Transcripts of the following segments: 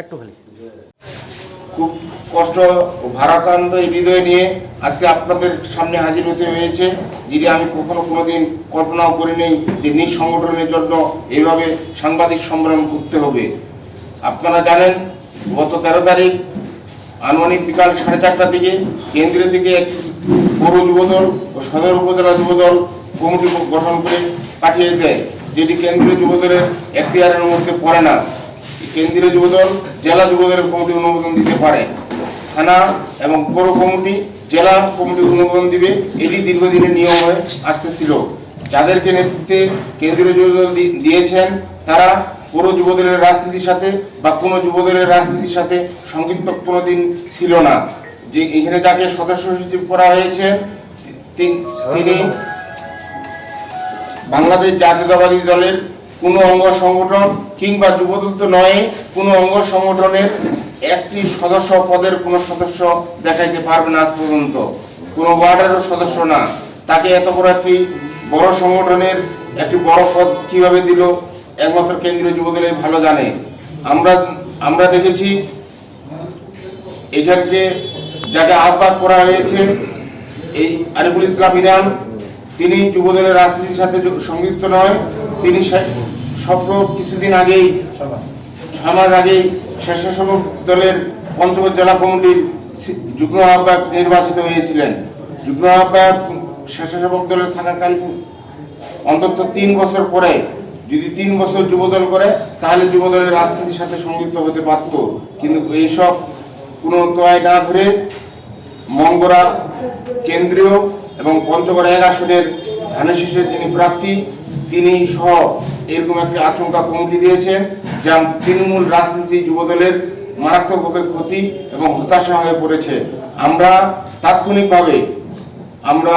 একটু খালি। খুব কষ্ট ও ভারাক্রান্ত এই হৃদয় নিয়ে আজকে আপনাদের সামনে হাজির হতে হয়েছে যিনি আমি কখনো কোনোদিন কল্পনাও করিনি যে নিজ সংগঠনের জন্য এইভাবে সাংবাদিক সম্মেলন করতে হবে। আপনারা জানেন গত তেরো তারিখ আনুমানিক বিকাল সাড়ে চারটার দিকে কেন্দ্রীয় থেকে এক পৌর যুবদল ও সদর উপজেলা যুবদল কমিটি গঠন করে পাঠিয়ে দেয় যেটি কেন্দ্রীয় যুবদলের এখতিয়ারের মধ্যে পড়ে না। কেন্দ্রীয় যুবদল জেলা যুবদলের কমিটি অনুমোদন দিতে পারে। থানা এবং পৌর কমিটি জেলা কমিটি অনুমোদন দিবে। এটি দীর্ঘদিনের নিয়ম হয়ে আসতেছিল। যাদেরকে নেতৃত্বে কেন্দ্রীয় যুবদল দিয়েছেন তারা পৌর যুবদলের রাজনীতির সাথে বা কোনো যুবদলের রাজনীতির সাথে সংযুক্ত কোনোদিন ছিল না। যে এখানে যাকে সদস্য সচিব করা হয়েছে তিনি বাংলাদেশ জাতীয়তাবাদী দলের কোনো অঙ্গ সংগঠন কিংবা যুবদল তো নয়, কোনো অঙ্গ সংগঠনের একটি সদস্য পদের কোনো সদস্য দেখাইতে পারবে না পর্যন্ত। কোনো ওয়ার্ডেরও সদস্য না। তাকে এত বড় একটি বড় সংগঠনের একটি বড় পদ কীভাবে দিল, একমাত্র কেন্দ্রীয় যুবদলে ভালো জানে। আমরা আমরা দেখেছি এখানকে যাকে আহ্বান করা হয়েছে, এই আরিফুল ইসলাম ইরান। তিনি যুবদলের রাজনীতির সাথে সংযুক্ত নয় তিনি সে- স্বপ্ন কিছুদিন আগেই ছয় মাস আগেই স্বেচ্ছাসেবক দলের পঞ্চগড় জেলা কমিটির যুগ্ম আহ্বায়ক নির্বাচিত হয়েছিলেন। যুগ্ম আহ্বায়ক স্বেচ্ছাসেবক দলের থাকাকালীন অন্তত তিন বছর পরে, যদি তিন বছর যুবদল করে, তাহলে যুবদলের রাজনীতির সাথে সংযুক্ত হতে পারত। কিন্তু এইসব কোনো তোয়ায় না ধরে মঙ্গরা কেন্দ্রীয় এবং পঞ্চগড় এক আসনের ধানের শীষের যিনি প্রার্থী তিনি সহ এরকম একটি আচমকা কমিটি দিয়েছেন, যা তৃণমূল রাজনীতি যুবদলের মারাত্মকভাবে ক্ষতি এবং হতাশা হয়ে পড়েছে। আমরা তাৎক্ষণিকভাবে আমরা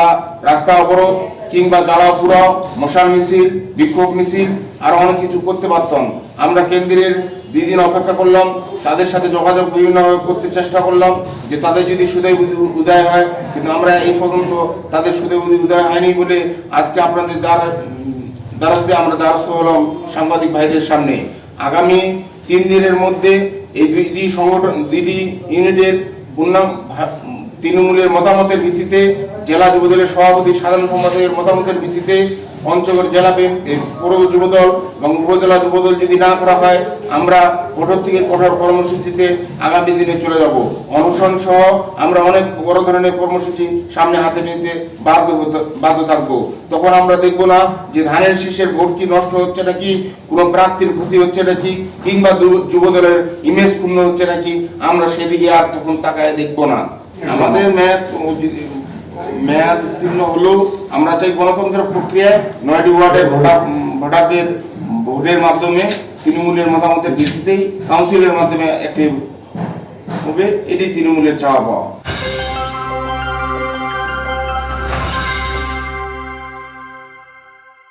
রাস্তা অবরোধ কিংবা জ্বালাও পুরাও মশাল মিছিল, বিক্ষোভ মিছিল, আর অনেক কিছু করতে পারতাম। আমরা কেন্দ্রের দুই দিন অপেক্ষা করলাম, তাদের সাথে যোগাযোগ বিভিন্নভাবে করতে চেষ্টা করলাম যে তাদের যদি সুদয় উদয় হয়, কিন্তু আমরা এই পর্যন্ত তাদের সুদয় উদয় হয়নি বলে আজকে আপনাদের দ্বার দ্বারস্থে আমরা দ্বারস্থ হলাম সাংবাদিক ভাইদের সামনে। আগামী তিন দিনের মধ্যে এই দুইটি সংগঠন দুইটি ইউনিটের পূর্ণাঙ্গ ভা- তৃণমূলের মতামতের ভিত্তিতে জেলা যুবদলের সভাপতি, সাধারণ সম্পাদকের মতামতের ভিত্তিতে পঞ্চগড় জেলা পৌর যুবদল এবং উপজেলা যুবদল যদি না করা হয় আমরা কঠোর থেকে কঠোর কর্মসূচিতে আগামী দিনে চলে যাব। অনশন সহ আমরা অনেক বড় ধরনের কর্মসূচি সামনে হাতে নিতে বাধ্য বাধ্য থাকব। তখন আমরা দেখব না যে ধানের শীষের ভোট কি নষ্ট হচ্ছে নাকি কোনো প্রার্থীর ক্ষতি হচ্ছে নাকি কিংবা যুবদলের ইমেজ পূর্ণ হচ্ছে নাকি আমরা সেদিকে আর তখন তাকায় দেখব না। আমাদের ম্যাথ মেয়াদ উত্তীর্ণ হলেও আমরা চাই গণতন্ত্রের প্রক্রিয়ায় নয়টি ওয়ার্ডের ভোটার ভোটারদের ভোটের মাধ্যমে, তৃণমূলের মতামতের ভিত্তিতেই, কাউন্সিলের মাধ্যমে একটি হবে। এটি তৃণমূলের চাওয়া পাওয়া।